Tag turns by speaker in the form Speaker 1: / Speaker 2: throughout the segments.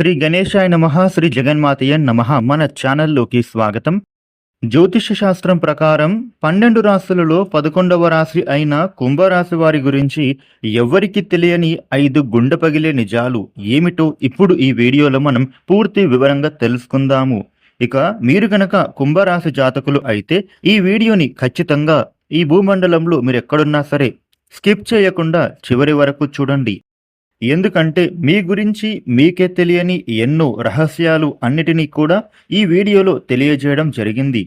Speaker 1: శ్రీ గణేశాయ నమ శ్రీ జగన్మాతయ్య నమ మన ఛానల్లోకి స్వాగతం. జ్యోతిష శాస్త్రం ప్రకారం పన్నెండు రాశులలో పదకొండవ రాశి అయిన కుంభరాశి వారి గురించి ఎవ్వరికి తెలియని ఐదు గుండె పగిలే నిజాలు ఏమిటో ఇప్పుడు ఈ వీడియోలో మనం పూర్తి వివరంగా తెలుసుకుందాము. ఇక మీరు గనక కుంభరాశి జాతకులు అయితే ఈ వీడియోని ఖచ్చితంగా ఈ భూమండలంలో మీరు ఎక్కడున్నా సరే స్కిప్ చేయకుండా చివరి వరకు చూడండి. ఎందుకంటే మీ గురించి మీకే తెలియని ఎన్నో రహస్యాలు అన్నిటినీ కూడా ఈ వీడియోలో తెలియజేయడం జరిగింది.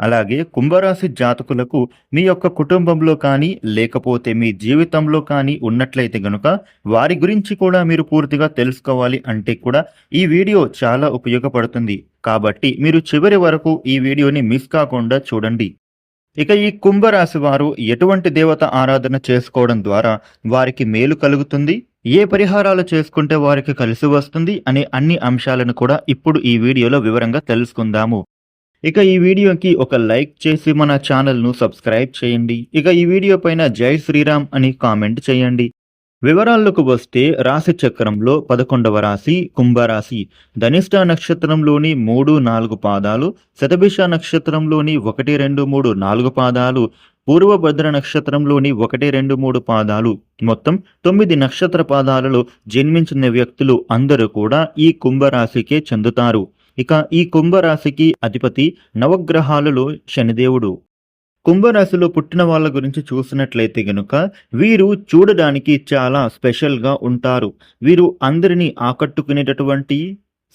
Speaker 1: అలాగే కుంభరాశి జాతకులకు మీ యొక్క కుటుంబంలో కానీ లేకపోతే మీ జీవితంలో కానీ ఉన్నట్లయితే గనుక వారి గురించి కూడా మీరు పూర్తిగా తెలుసుకోవాలి అంటే కూడా ఈ వీడియో చాలా ఉపయోగపడుతుంది. కాబట్టి మీరు చివరి వరకు ఈ వీడియోని మిస్ కాకుండా చూడండి. ఇక ఈ కుంభరాశి వారు ఎటువంటి దేవత ఆరాధన చేసుకోవడం ద్వారా వారికి మేలు కలుగుతుంది? ఏ పరిహారాలు చేసుకుంటే వారికి కలిసి వస్తుంది అనే అన్ని అంశాలను కూడా ఇప్పుడు ఈ వీడియోలో వివరంగా తెలుసుకుందాము. ఇక ఈ వీడియోకి ఒక లైక్ చేసి మన ఛానల్ను సబ్స్క్రైబ్ చేయండి. ఇక ఈ వీడియో పైన జై శ్రీరామ్ అని కామెంట్ చేయండి. వివరాల్లోకి వస్తే రాశి చక్రంలో పదకొండవ రాశి కుంభరాశి. ధనిష్ట నక్షత్రంలోని మూడు నాలుగు పాదాలు శతభిష నక్షత్రంలోని ఒకటి రెండు మూడు నాలుగు పాదాలు పూర్వభద్ర నక్షత్రంలోని ఒకటి రెండు మూడు పాదాలు. మొత్తం తొమ్మిది నక్షత్ర పాదాలలో జన్మించిన వ్యక్తులు అందరూ కూడా ఈ కుంభరాశికే చెందుతారు. ఇక ఈ కుంభరాశికి అధిపతి నవగ్రహాలలో శనిదేవుడు. కుంభరాశిలో పుట్టిన వాళ్ళ గురించి చూసినట్లయితే గనుక వీరు చూడడానికి చాలా స్పెషల్గా ఉంటారు. వీరు అందరినీ ఆకట్టుకునేటటువంటి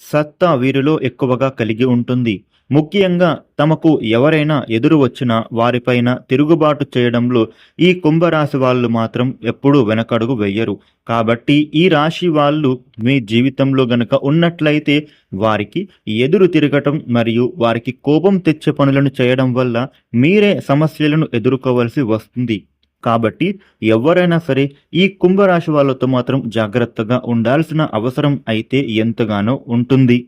Speaker 1: సత్తా వీరిలో ఎక్కువగా కలిగి ఉంటుంది. ముఖ్యంగా తమకు ఎవరైనా ఎదురు వచ్చినా వారిపైన తిరుగుబాటు చేయడంలో ఈ కుంభరాశి వాళ్ళు మాత్రం ఎప్పుడూ వెనకడుగు వెయ్యరు కాబట్టి ఈ రాశి వాళ్ళు మీ జీవితంలో గనక ఉన్నట్లయితే వారికి ఎదురు తిరగటం మరియు వారికి కోపం తెచ్చే పనులను చేయడం వల్ల మీరే సమస్యలను ఎదుర్కోవలసి వస్తుంది. కాబట్టి ఎవరైనా సరే ఈ కుంభరాశి వాళ్ళతో మాత్రం జాగ్రత్తగా ఉండాల్సిన అవసరం అయితే ఎంతగానో ఉంటుంది.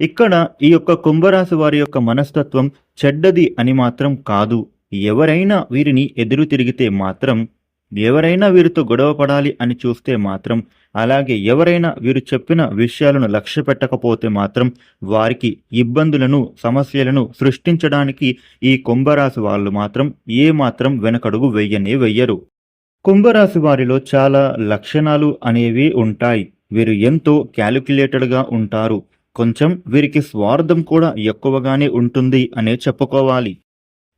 Speaker 1: ఇక్కడ ఈ యొక్క కుంభరాశి వారి యొక్క మనస్తత్వం చెడ్డది అని మాత్రం కాదు. ఎవరైనా వీరిని ఎదురు తిరిగితే మాత్రం ఎవరైనా వీరితో గొడవ పడాలి అని చూస్తే మాత్రం అలాగే ఎవరైనా వీరు చెప్పిన విషయాలను లక్ష్య పెట్టకపోతే మాత్రం వారికి ఇబ్బందులను సమస్యలను సృష్టించడానికి ఈ కుంభరాశి వాళ్ళు మాత్రం ఏ మాత్రం వెనకడుగు వెయ్యనే వెయ్యరు కుంభరాశి వారిలో చాలా లక్షణాలు అనేవి ఉంటాయి. వీరు ఎంతో క్యాలిక్యులేటెడ్గా ఉంటారు. కొంచెం వీరికి స్వార్థం కూడా ఎక్కువగానే ఉంటుంది అనే చెప్పుకోవాలి.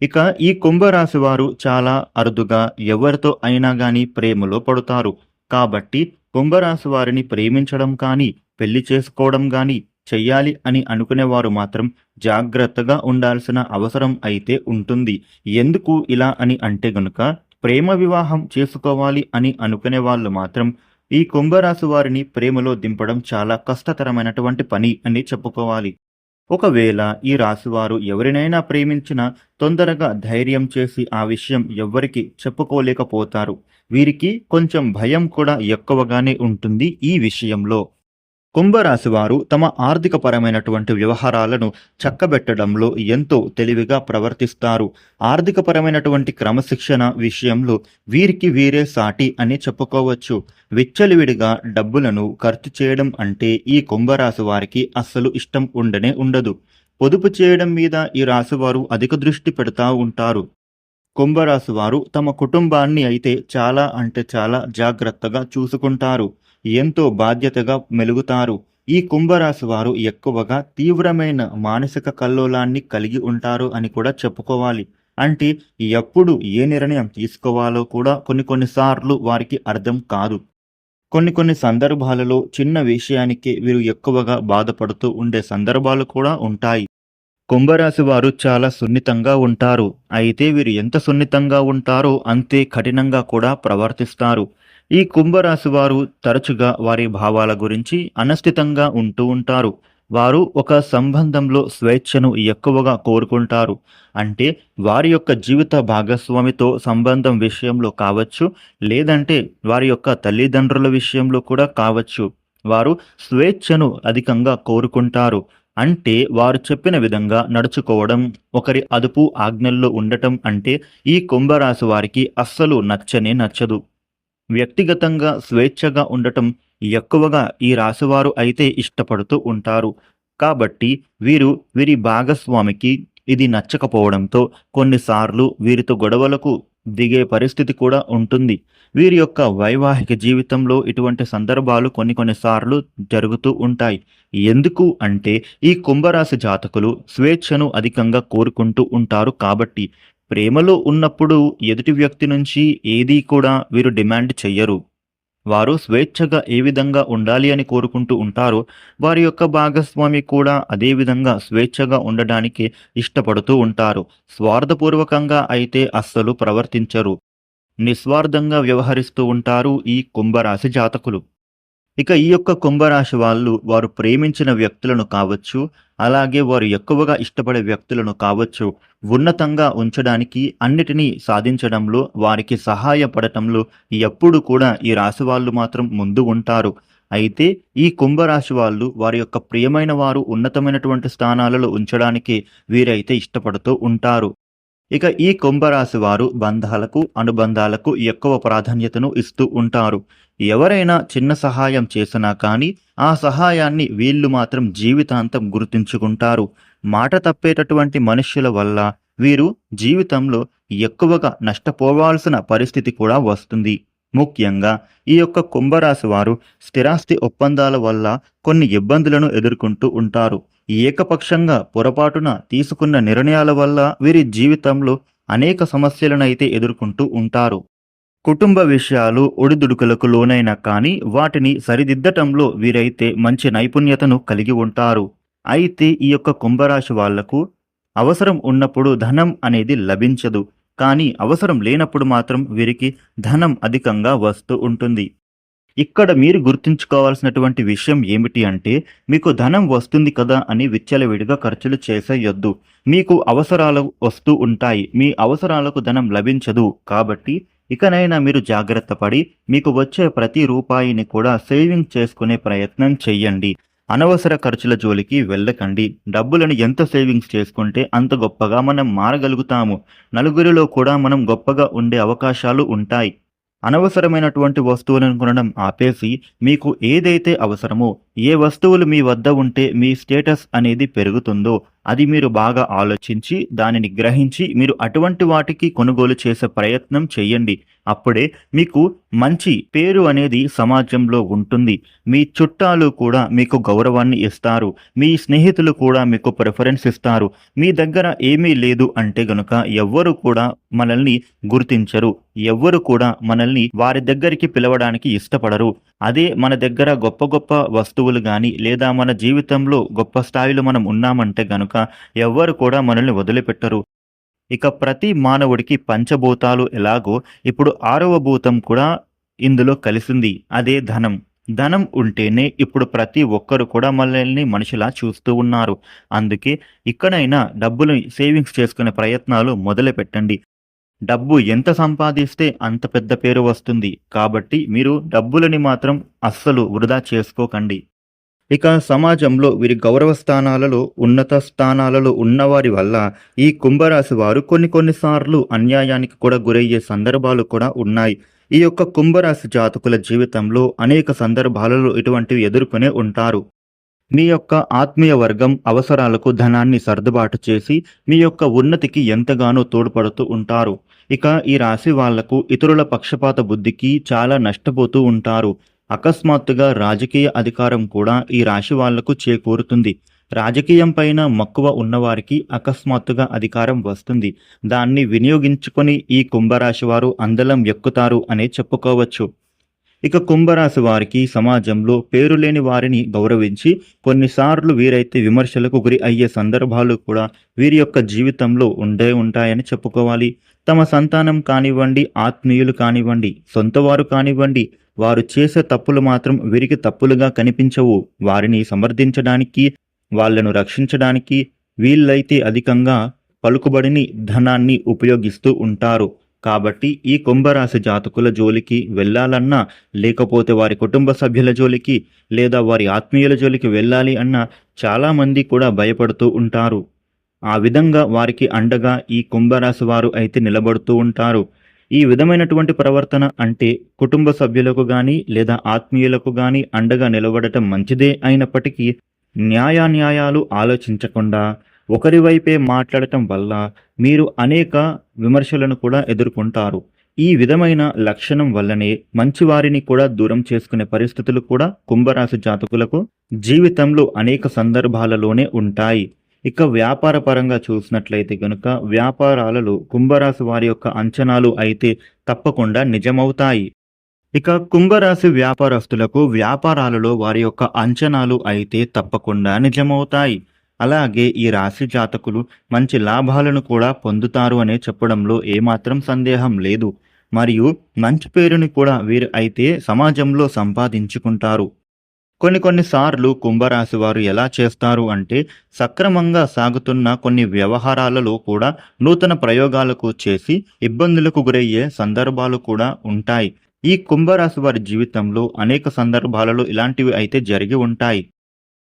Speaker 1: ఇక ఈ కుంభరాశి వారు చాలా అరుదుగా ఎవరితో అయినా గాని ప్రేమలో పడుతారు. కాబట్టి కుంభరాశి వారిని ప్రేమించడం కానీ పెళ్ళి చేసుకోవడం కానీ చెయ్యాలి అని అనుకునేవారు మాత్రం జాగ్రత్తగా ఉండాల్సిన అవసరం అయితే ఉంటుంది. ఎందుకు ఇలా అని అంటే గనుక ప్రేమ వివాహం చేసుకోవాలి అని అనుకునే వాళ్ళు మాత్రం ఈ కుంభరాశి వారిని ప్రేమలో దింపడం చాలా కష్టతరమైనటువంటి పని అని చెప్పుకోవాలి. ఒకవేళ ఈ రాశివారు ఎవరినైనా ప్రేమించినా తొందరగా ధైర్యం చేసి ఆ విషయం ఎవ్వరికి చెప్పుకోలేకపోతారు. వీరికి కొంచెం భయం కూడా ఎక్కువగానే ఉంటుంది ఈ విషయంలో. కుంభరాశి వారు తమ ఆర్థికపరమైనటువంటి వ్యవహారాలను చక్కబెట్టడంలో ఎంతో తెలివిగా ప్రవర్తిస్తారు. ఆర్థికపరమైనటువంటి క్రమశిక్షణ విషయంలో వీరికి వీరే సాటి అని చెప్పుకోవచ్చు. విచ్చలివిడిగా డబ్బులను ఖర్చు చేయడం అంటే ఈ కుంభరాశి వారికి అస్సలు ఇష్టం ఉండనే ఉండదు. పొదుపు చేయడం మీద ఈ రాశివారు అధిక దృష్టి పెడతా ఉంటారు. కుంభరాశి వారు తమ కుటుంబాన్ని అయితే చాలా అంటే చాలా జాగ్రత్తగా చూసుకుంటారు. ఎంతో బాధ్యతగా మెలుగుతారు. ఈ కుంభరాశి వారు ఎక్కువగా తీవ్రమైన మానసిక కల్లోలాన్ని కలిగి ఉంటారు అని కూడా చెప్పుకోవాలి. అంటే ఎప్పుడు ఏ నిర్ణయం తీసుకోవాలో కూడా కొన్ని కొన్నిసార్లు వారికి అర్థం కాదు. కొన్ని కొన్ని సందర్భాలలో చిన్న విషయానికి వీరు ఎక్కువగా బాధపడుతూ ఉండే సందర్భాలు కూడా ఉంటాయి. కుంభరాశి వారు చాలా సున్నితంగా ఉంటారు. అయితే వీరు ఎంత సున్నితంగా ఉంటారో అంతే కఠినంగా కూడా ప్రవర్తిస్తారు. ఈ కుంభరాశి వారు తరచుగా వారి భావాల గురించి అనస్థితంగా ఉంటూ ఉంటారు. వారు ఒక సంబంధంలో స్వేచ్ఛను ఎక్కువగా కోరుకుంటారు. అంటే వారి యొక్క జీవిత భాగస్వామితో సంబంధం విషయంలో కావచ్చు లేదంటే వారి యొక్క తల్లిదండ్రుల విషయంలో కూడా కావచ్చు. వారు స్వేచ్ఛను అధికంగా కోరుకుంటారు. అంటే వారు చెప్పిన విధంగా నడుచుకోవడం ఒకరి అదుపు ఆజ్ఞల్లో ఉండటం అంటే ఈ కుంభరాశి వారికి అస్సలు నచ్చనే నచ్చదు. వ్యక్తిగతంగా స్వేచ్ఛగా ఉండటం ఎక్కువగా ఈ రాశివారు అయితే ఇష్టపడుతూ ఉంటారు. కాబట్టి వీరు వీరి భాగస్వామికి ఇది నచ్చకపోవడంతో కొన్నిసార్లు వీరితో గొడవలకు దిగే పరిస్థితి కూడా ఉంటుంది. వీరి యొక్క వైవాహిక జీవితంలో ఇటువంటి సందర్భాలు కొన్ని కొన్నిసార్లు జరుగుతూ ఉంటాయి. ఎందుకు అంటే ఈ కుంభరాశి జాతకులు స్వేచ్ఛను అధికంగా కోరుకుంటూ ఉంటారు కాబట్టి ప్రేమలో ఉన్నప్పుడు ఎదుటి వ్యక్తి నుంచి ఏదీ కూడా వీరు డిమాండ్ చెయ్యరు. వారు స్వేచ్ఛగా ఏ విధంగా ఉండాలి అని కోరుకుంటూ ఉంటారో వారి యొక్క భాగస్వామి కూడా అదే విధంగా స్వేచ్ఛగా ఉండడానికి ఇష్టపడుతూ ఉంటారు. స్వార్థపూర్వకంగా అయితే అస్సలు ప్రవర్తించరు. నిస్వార్థంగా వ్యవహరిస్తూ ఉంటారు ఈ కుంభరాశి జాతకులు. ఇక ఈ యొక్క కుంభరాశి వాళ్ళు వారు ప్రేమించిన వ్యక్తులను కావచ్చు అలాగే వారు ఎక్కువగా ఇష్టపడే వ్యక్తులను కావచ్చు ఉన్నతంగా ఉంచడానికి అన్నిటినీ సాధించడంలో వారికి సహాయపడటంలో ఎప్పుడు కూడా ఈ రాశి వాళ్ళు మాత్రం ముందు ఉంటారు. అయితే ఈ కుంభరాశి వాళ్ళు వారి యొక్క ప్రియమైన వారు ఉన్నతమైనటువంటి స్థానాలలో ఉంచడానికి వీరైతే ఇష్టపడుతూ ఉంటారు. ఇక ఈ కుంభరాశి వారు బంధాలకు అనుబంధాలకు ఎక్కువ ప్రాధాన్యతను ఇస్తూ ఉంటారు. ఎవరైనా చిన్న సహాయం చేసినా కానీ ఆ సహాయాన్ని వీళ్ళు మాత్రం జీవితాంతం గుర్తుంచుకుంటారు. మాట తప్పేటటువంటి మనుష్యుల వల్ల వీరు జీవితంలో ఎక్కువగా నష్టపోవాల్సిన పరిస్థితి కూడా వస్తుంది. ముఖ్యంగా ఈ యొక్క కుంభరాశి వారు స్థిరాస్తి ఒప్పందాల వల్ల కొన్ని ఇబ్బందులను ఎదుర్కొంటూ ఉంటారు. ఏకపక్షంగా పొరపాటున తీసుకున్న నిర్ణయాల వల్ల వీరి జీవితంలో అనేక సమస్యలను అయితే ఎదుర్కొంటూ ఉంటారు. కుటుంబ విషయాలు ఒడిదుడుకులకు లోనైనా కానీ వాటిని సరిదిద్దటంలో వీరైతే మంచి నైపుణ్యతను కలిగి ఉంటారు. అయితే ఈ యొక్క కుంభరాశి వాళ్ళకు అవసరం ఉన్నప్పుడు ధనం అనేది లభించదు. కానీ అవసరం లేనప్పుడు మాత్రం వీరికి ధనం అధికంగా వస్తూ ఉంటుంది. ఇక్కడ మీరు గుర్తుంచుకోవాల్సినటువంటి విషయం ఏమిటి అంటే మీకు ధనం వస్తుంది కదా అని విచ్చలవిడిగా ఖర్చులు చేసేయొద్దు. మీకు అవసరాలు వస్తూ ఉంటాయి. మీ అవసరాలకు ధనం లభించదు. కాబట్టి ఇకనైనా మీరు జాగ్రత్త పడి మీకు వచ్చే ప్రతి రూపాయిని కూడా సేవింగ్ చేసుకునే ప్రయత్నం చెయ్యండి. అనవసర ఖర్చుల జోలికి వెళ్ళకండి. డబ్బులను ఎంత సేవింగ్స్ చేసుకుంటే అంత గొప్పగా మనం మారగలుగుతాము. నలుగురిలో కూడా మనం గొప్పగా ఉండే అవకాశాలు ఉంటాయి. అనవసరమైనటువంటి వస్తువులను కొనడం ఆపేసి మీకు ఏదైతే అవసరమో ఏ వస్తువులు మీ వద్ద ఉంటే మీ స్టేటస్ అనేది పెరుగుతుందో అది మీరు బాగా ఆలోచించి దానిని గ్రహించి మీరు అటువంటి వాటికి కొనుగోలు చేసే ప్రయత్నం చేయండి. అప్పుడే మీకు మంచి పేరు అనేది సమాజంలో ఉంటుంది. మీ చుట్టాలు కూడా మీకు గౌరవాన్ని ఇస్తారు. మీ స్నేహితులు కూడా మీకు ప్రిఫరెన్స్ ఇస్తారు. మీ దగ్గర ఏమీ లేదు అంటే గనుక ఎవ్వరు కూడా మనల్ని గుర్తించరు. ఎవ్వరు కూడా మనల్ని వారి దగ్గరికి పిలవడానికి ఇష్టపడరు. అదే మన దగ్గర గొప్ప గొప్ప వస్తువులు కానీ లేదా మన జీవితంలో గొప్ప స్థాయిలో మనం ఉన్నామంటే గనుక ఎవ్వరు కూడా మనల్ని వదిలిపెట్టరు. ఇక ప్రతి మానవుడికి పంచభూతాలు ఎలాగో ఇప్పుడు ఆరవ భూతం కూడా ఇందులో కలిసింది. అదే ధనం. ధనం ఉంటేనే ఇప్పుడు ప్రతి ఒక్కరు కూడా మనల్ని మనిషిలా చూస్తూ ఉన్నారు. అందుకే ఇక్కడైనా డబ్బులు సేవింగ్స్ చేసుకునే ప్రయత్నాలు మొదలు పెట్టండి. డబ్బు ఎంత సంపాదిస్తే అంత పెద్ద పేరు వస్తుంది. కాబట్టి మీరు డబ్బులని మాత్రం అస్సలు వృధా చేసుకోకండి. ఇక సమాజంలో వీరి గౌరవ స్థానాలలో ఉన్నత స్థానాలలో ఉన్నవారి వల్ల ఈ కుంభరాశి వారు కొన్ని కొన్నిసార్లు అన్యాయానికి కూడా గురయ్యే సందర్భాలు కూడా ఉన్నాయి. ఈ యొక్క కుంభరాశి జాతకుల జీవితంలో అనేక సందర్భాలలో ఇటువంటివి ఎదుర్కొనే ఉంటారు. మీ యొక్క ఆత్మీయ వర్గం అవసరాలకు ధనాన్ని సర్దుబాటు చేసి మీ యొక్క ఉన్నతికి ఎంతగానో తోడ్పడుతూ ఉంటారు. ఇక ఈ రాశి వాళ్ళకు ఇతరుల పక్షపాత బుద్ధికి చాలా నష్టపోతూ ఉంటారు. అకస్మాత్తుగా రాజకీయ అధికారం కూడా ఈ రాశి వాళ్ళకు చేకూరుతుంది. రాజకీయం పైన మక్కువ ఉన్నవారికి అకస్మాత్తుగా అధికారం వస్తుంది. దాన్ని వినియోగించుకొని ఈ కుంభరాశి వారు అందలం ఎక్కుతారు అనే చెప్పుకోవచ్చు. ఇక కుంభరాశి వారికి సమాజంలో పేరు లేని వారిని గౌరవించి కొన్నిసార్లు వీరైతే విమర్శలకు గురి అయ్యే సందర్భాలు కూడా వీరి యొక్క జీవితంలో ఉండే ఉంటాయని చెప్పుకోవాలి. తమ సంతానం కానివ్వండి ఆత్మీయులు కానివ్వండి సొంతవారు కానివ్వండి వారు చేసే తప్పులు మాత్రం వీరికి తప్పులుగా కనిపించవు. వారిని సమర్థించడానికి వాళ్ళను రక్షించడానికి వీళ్ళైతే అధికంగా పలుకుబడిని ధనాన్ని ఉపయోగిస్తూ ఉంటారు. కాబట్టి ఈ కుంభరాశి జాతకుల జోలికి వెళ్ళాలన్నా లేకపోతే వారి కుటుంబ సభ్యుల జోలికి లేదా వారి ఆత్మీయుల జోలికి వెళ్ళాలి అన్నా చాలామంది కూడా భయపడుతూ ఉంటారు. ఆ విధంగా వారికి అండగా ఈ కుంభరాశి వారు అయితే నిలబడుతూ ఉంటారు. ఈ విధమైనటువంటి ప్రవర్తన అంటే కుటుంబ సభ్యులకు గాని లేదా ఆత్మీయులకు గాని అండగా నిలబడటం మంచిదే అయినప్పటికీ న్యాయాన్యాయాలు ఆలోచించకుండా ఒకరి వైపే మాట్లాడటం వల్ల మీరు అనేక విమర్శలను కూడా ఎదుర్కొంటారు. ఈ విధమైన లక్షణం వల్లనే మంచివారిని కూడా దూరం చేసుకునే పరిస్థితులు కూడా కుంభరాశి జాతకులకు జీవితంలో అనేక సందర్భాలలోనే ఉంటాయి. ఇక వ్యాపార పరంగా చూసినట్లయితే కనుక వ్యాపారాలలో కుంభరాశి వారి యొక్క అంచనాలు అయితే తప్పకుండా నిజమవుతాయి. ఇక కుంభరాశి వ్యాపారస్తులకు వ్యాపారాలలో వారి యొక్క అంచనాలు అయితే తప్పకుండా నిజమవుతాయి. అలాగే ఈ రాశి జాతకులు మంచి లాభాలను కూడా పొందుతారు అనే చెప్పడంలో ఏమాత్రం సందేహం లేదు. మరియు మంచి పేరుని కూడా వీరు అయితే సమాజంలో సంపాదించుకుంటారు. కొన్ని కొన్నిసార్లు కుంభరాశి వారు ఎలా చేస్తారు అంటే సక్రమంగా సాగుతున్న కొన్ని వ్యవహారాలలో కూడా నూతన ప్రయోగాలకు చేసి ఇబ్బందులకు గురయ్యే సందర్భాలు కూడా ఉంటాయి. ఈ కుంభరాశి వారి జీవితంలో అనేక సందర్భాలలో ఇలాంటివి అయితే జరిగి ఉంటాయి.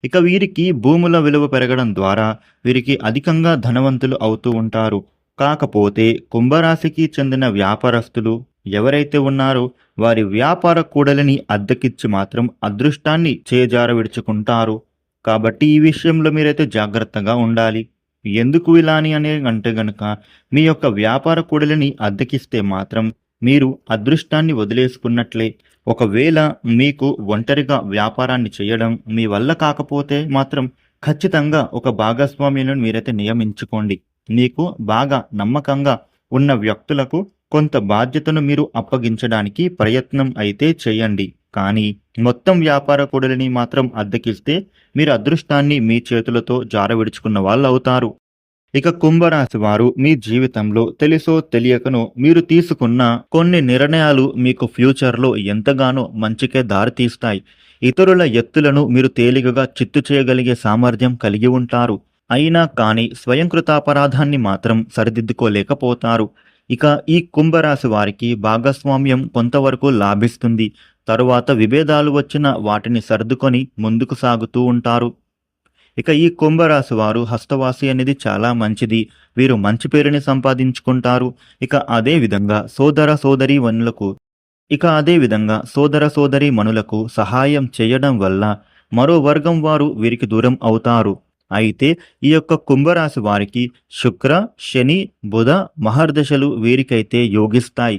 Speaker 1: ఇక వీరికి భూముల విలువ పెరగడం ద్వారా వీరికి అధికంగా ధనవంతులు అవుతూ ఉంటారు. కాకపోతే కుంభరాశికి చెందిన వ్యాపారస్తులు ఎవరైతే ఉన్నారో వారి వ్యాపార కూడలిని అద్దెకిచ్చి మాత్రం అదృష్టాన్ని చేజార విడుచుకుంటారు. కాబట్టి ఈ విషయంలో మీరైతే జాగ్రత్తగా ఉండాలి. ఎందుకు ఇలా అని అనే అంటే గనుక మీ యొక్క వ్యాపార కూడలిని అద్దెకిస్తే మాత్రం మీరు అదృష్టాన్ని వదిలేసుకున్నట్లే. ఒకవేళ మీకు ఒంటరిగా వ్యాపారాన్ని చేయడం మీ వల్ల కాకపోతే మాత్రం ఖచ్చితంగా ఒక భాగస్వామ్యులను మీరైతే నియమించుకోండి. మీకు బాగా నమ్మకంగా ఉన్న వ్యక్తులకు కొంత బాధ్యతను మీరు అప్పగించడానికి ప్రయత్నం అయితే చేయండి. కానీ మొత్తం వ్యాపార కూడలిని మాత్రం అద్దెకిస్తే మీరు అదృష్టాన్ని మీ చేతులతో జారవిడుచుకున్న వాళ్ళు అవుతారు ఇక కుంభరాశి వారు మీ జీవితంలో తెలుసో తెలియకనో మీరు తీసుకున్న కొన్ని నిర్ణయాలు మీకు ఫ్యూచర్లో ఎంతగానో మంచికే దారితీస్తాయి. ఇతరుల ఎత్తులను మీరు తేలికగా చిత్తు చేయగలిగే సామర్థ్యం కలిగి ఉంటారు. అయినా కానీ స్వయంకృతాపరాధాన్ని మాత్రం సరిదిద్దుకోలేకపోతారు. ఇక ఈ కుంభరాశి వారికి భాగస్వామ్యం కొంతవరకు లాభిస్తుంది. తరువాత విభేదాలు వచ్చిన వాటిని సర్దుకొని ముందుకు సాగుతూ ఉంటారు. ఇక ఈ కుంభరాశి వారు హస్తవాసి అనేది చాలా మంచిది. వీరు మంచి పేరుని సంపాదించుకుంటారు. ఇక అదే విధంగా సోదర సోదరి వనులకు ఇక అదే విధంగా సోదర సోదరి మనులకు సహాయం చేయడం వల్ల మరో వర్గం వారు వీరికి దూరం అవుతారు. అయితే ఈ యొక్క కుంభరాశి వారికి శుక్ర శని బుధ మహర్దశలు వీరికైతే యోగిస్తాయి.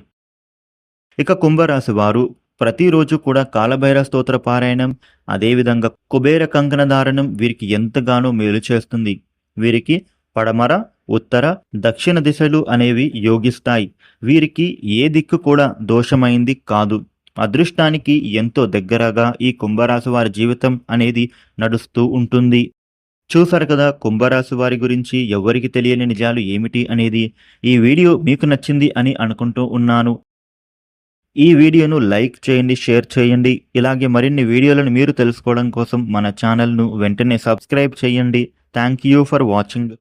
Speaker 1: ఇక కుంభరాశి వారు ప్రతిరోజు కూడా కాలభైర స్తోత్ర పారాయణం అదేవిధంగా కుబేర కంకణధారణం వీరికి ఎంతగానో మేలు చేస్తుంది. వీరికి పడమర ఉత్తర దక్షిణ దిశలు అనేవి యోగిస్తాయి. వీరికి ఏ దిక్కు కూడా దోషమైంది కాదు. అదృష్టానికి ఎంతో దగ్గరగా ఈ కుంభరాశి వారి జీవితం అనేది నడుస్తూ ఉంటుంది. చూసారు కదా కుంభరాశి వారి గురించి ఎవరికి తెలియని నిజాలు ఏమిటి అనేది ఈ వీడియో మీకు నచ్చింది అని అనుకుంటూ ఉన్నాను. ఈ వీడియోను లైక్ చేయండి షేర్ చేయండి. ఇలాగే మరిన్ని వీడియోలను మీరు తెలుసుకోవడం కోసం మన ఛానల్ను వెంటనే సబ్స్క్రైబ్ చేయండి. Thank you for watching.